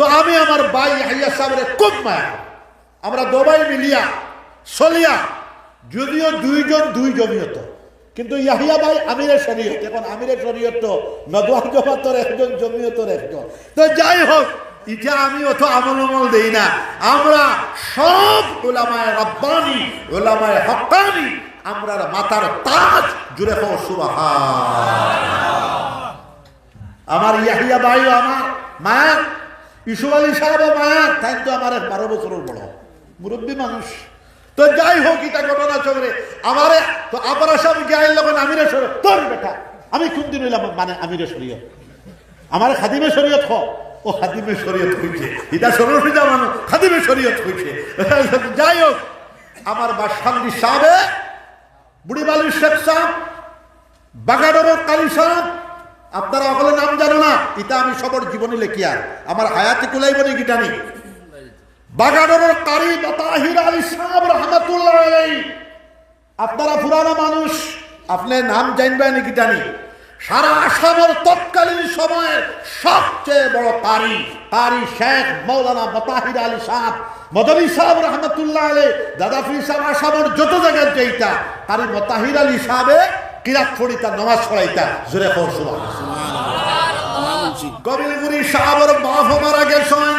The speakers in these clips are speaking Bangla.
তো আমি আমার ভাই হাইয়া সাহেবের খুব মায়া। আমরা দবাই মিলিয়া, সলিয়া, যদিও দুইজন দুই জমিয়ত। কিন্তু ইয়াহিয়া ভাই আমিরের শরীয়ত, এখন আমিরের শরীয়ত তো নদওয়ার জমাতর একজন, জমিয়তর একজন। তো যাই হোক এটা আমি অত আমল আমল দেই না, আমরা সব ওলামায় রব্বানি ওলামায় হক্কানি আমরা মাতার তাজ জুড়ে হো সুবাহা আমার ইয়াহিয়া ভাই আমার মায়া ইসুফ আলী সাহেব মায়ার তাই তো আমার বারো বছরের বড়। মুরব্বী মানুষ। তো যাই হোক, এটা ঘটনা চক্রে আমারে, তো আপনারা সব গায়ের লোক আমিরে শরীয়ত। তোর বেটা, আমি কোন দিন হইলাম মানে আমিরে শরীয়ত। আমার খাদিমে শরীয়ত হ। ও খাদিমে শরীয়ত হইছে। এটা সরস্বতী মানুষ, খাদিমে শরীয়ত হইছে। যাই হোক, আমার বাসান্দি সাহেবে বুড়ি বালুর শেখ সাহেব, বাগাডরের কালী সাহেব আপনারা সকলে নাম জানো না। ইটা আমি সবর জীবনী লেখিয়া আমার হায়াতি কুলাইব নি গিটানি বাগাডরের কারি বাতাহির আলী সাহেব রহমতুল্লাহ আপনারা পুরানো মানুষ, আপনি নাম জানবেন গিটানি। সারা আসামের তৎকালীন সময়ের সবচেয়ে বড় কারি কারি শেখ মৌলানা মতাহির আলী সাহেব, মদনী সাহেব রহমতুল্লাহ আলী দাদাফি সাহেব আসামের যত জায়গার যেইটা কারি মতাহির আলী সাহেবে কিরাত ফড়িতা নমাজ পড়াইতা জোরে পড়ছিল কবিলগুড়ি সাহেবের বাপ মারা গেছেন।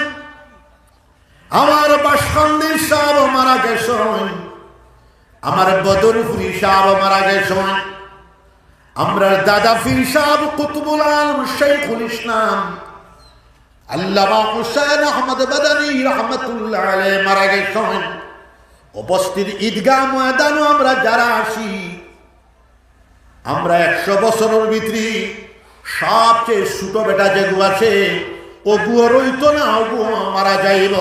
আমার বাসকান্দির সাহেব মারা গেছেন। আমার বদরপুরি সাহেব মারা গেছেন। আমরা দাদা ফির সাহেব কুতুবুল আলম শেখুল ইসলাম। আল্লামা হুসাইন আহমদ বাদানি রহমতুল্লাহ আলাইহি মারা গেছেন। উপস্থিত ঈদগাহ ময়দানও আমরা যারা আসি আমরা একশো বছরের ভিতরে সবচেয়ে ছোট বেটা যেগু আছে ও গুয়ো রইতো না ও মারা যাইব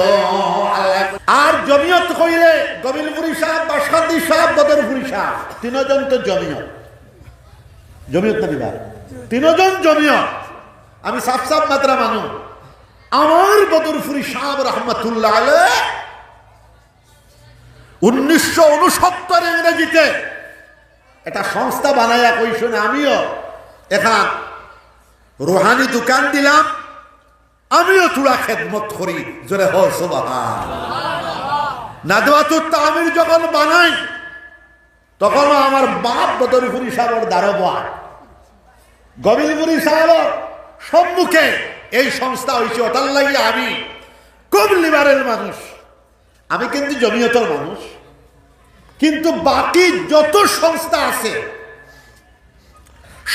আর জমিয়ত কইলে গবিলপুরি সাহেব, বাসকান্দি সাহেব, বদরপুরি সাহেব, তিনজন তো জমিয়ত। জমিয়ত না দিবার তিনজন জমিয়ত। আমি সাফ সাফ মাত্রা মানু। আমার বদরপুরি সাহেব রহমতুল্লাহ উনিশশো উনসত্তর ইংরেজিতে একটা সংস্থা বানাইয়া কইসনে আমিও। এখান রোহানি দোকান দিলাম, আমিও চূড়া খেদমত করি, জোরে হসবাহা যখন বানাই, তখন আমার বাপ বদরপুরি সাহেবের দারোয়ার গবিলপুরি সাহেবের সম্মুখে এই সংস্থা হয়েছে ওটার লাগে আমি। খুব মানুষ? আমি কিন্তু জমিয়তর মানুষ। কিন্তু বাকি যত সংস্থা আছে,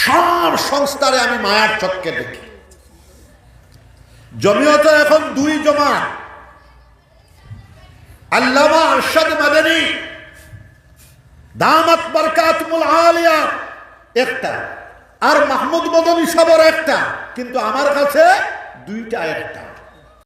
সব সংস্থারে আমি মায়ার চক্কে দেখি। জমিয়ত এখন দুই জমা আল্লামা আরশাদ মাদানী, দামাত বরকাতমুল আলিয়া একটা, আর মাহমুদ মদনী সাবর একটা, কিন্তু আমার কাছে দুইটা একটা।